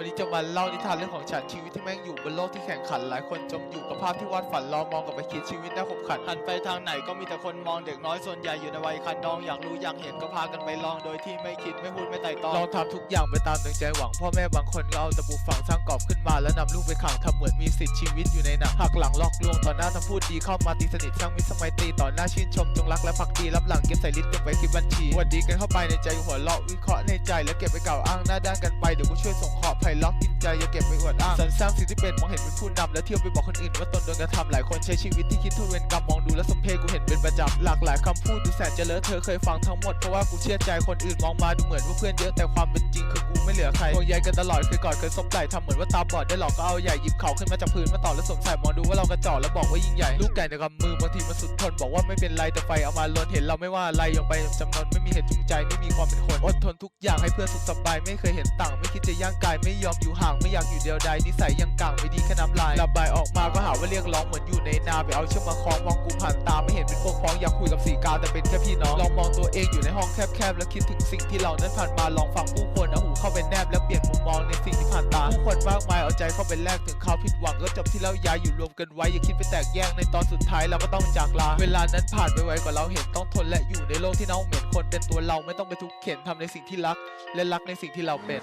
วันนี้จะมาเล่านิทานเรื่องของฉันชีวิตที่แม่งอยู่บนโลกที่แข่งขันหลายคนจมอยู่กับภาพที่วาดฝันรอมองกลับไปคิดชีวิตน่าขบขันหันไปทางไหนก็มีแต่คนมองเด็กน้อยส่วนใหญ่อยู่ในวัยคันน้องอยากรู้อยากเห็นก็พากันไปลองโดยที่ไม่คิดไม่พูดไม่ไต่ตองลองทำทุกอย่างไปตามดังใจหวังพ่อแม่บางคนก็เอาตะปูฝังสร้างกรอบขึ้นมาแล้วนำลูกไปขังทำเหมือนมีสิทธิ์ชีวิตอยู่ในหนังหักหลังหลอกลวงต่อหน้าทำพูดดีเข้ามาตีสนิทสร้างมิตรสมัยตรีต่อหน้าชื่นชมจงรักและพักดีรับหลังเก็บใส่ลิสต์เก็บไว้ที่บัญชีหวันดีกันเข้าไปในใจหัวเราะวิเคราะห์ในใจแล้วเก็บไปกล่าวอ้างหน้าด้านกันไปเดี๋ยวกูช่วยส่งขอบไผ่ล็อกกินใจอย่าเก็บไปอวดอ้างสรรสร้างสิ่งที่เป็นมองเห็นเป็นผู้นำแล้วเที่ยวไปบอกคนอื่นว่าตนโดนกระทำหลายคนใช้ชีวิตที่คิดทุเรนกรรมมองดูและสมเพกูเห็นเป็นประจำหลากหลายคำพูดดูแสนจะเลอะเธอเคยฟังทั้งหมดเพราะว่ากูเชื่อใจคนอื่นมองมาดูเหมือนว่าเพื่อนเยอะแต่ความเป็นจริงคือกูไม่เหลือใครห่วงใยกันตลอดเคยกอดเคยซบไหล่ทำเหมือนว่าตาบอดได้หลอกก็เอาใหญ่หยิบเขาขึ้นมาจากพื้นมาต่อแล้วสวมใส่มองดูว่าเรากระจอกแล้วบอกว่ายิ่งใหญ่ลูกไก่ในกำมือบางทีมันสุดทนบอกว่าไม่เป็นไรแต่ไฟเอามาล้นเห็นเราไม่ว่าอะไรยองไปจำนวนไม่มีเหตุจูงใจไม่มีความเป็นคนอดทนทุกอย่างให้เพื่อนสุขสบายไม่เคยเห็นต่างไม่คิดจะย่างกายไม่ยอมอยู่ห่างไม่อยากอยู่เดียวดายนิสัยยังก่างไม่ดีแค่น้ำลายระบายออกมาก็หาว่าเรียกร้องเหมือนอยู่ในนาไปเอาเชือกมาคล้องมองกูผ่านตาไม่เห็นเป็นพวกพ้องอยากคุยกับสีกาแต่เป็นแค่พี่น้องลองมองตัวเองอยู่ในห้องแคบๆแล้วคิดถึงสิ่งที่เรานั้นผ่านมาลองฟังผู้คนเอาหูเข้าไปแนบแล้วเปลี่ยนมุมมองในสิ่งที่ผ่านตาผู้คนมากมายเอาใจเข้าไปแลกถึงเขาผิดหวังก็จบที่เราย้ายอยู่รวมกันไว้อย่าคิดไปแตกแยกในตอนสุดท้ายเราก็ต้องจากลาเวลานั้นผ่านไปไวกว่าเราเห็นต้องทนและอยู่ในโลกที่เน่าเหม็นคนเป็นตัวเราไม่ต้องไปทุกข์เข็นทำในสิ่งที่รัก และรักในสิ่งที่เราเป็น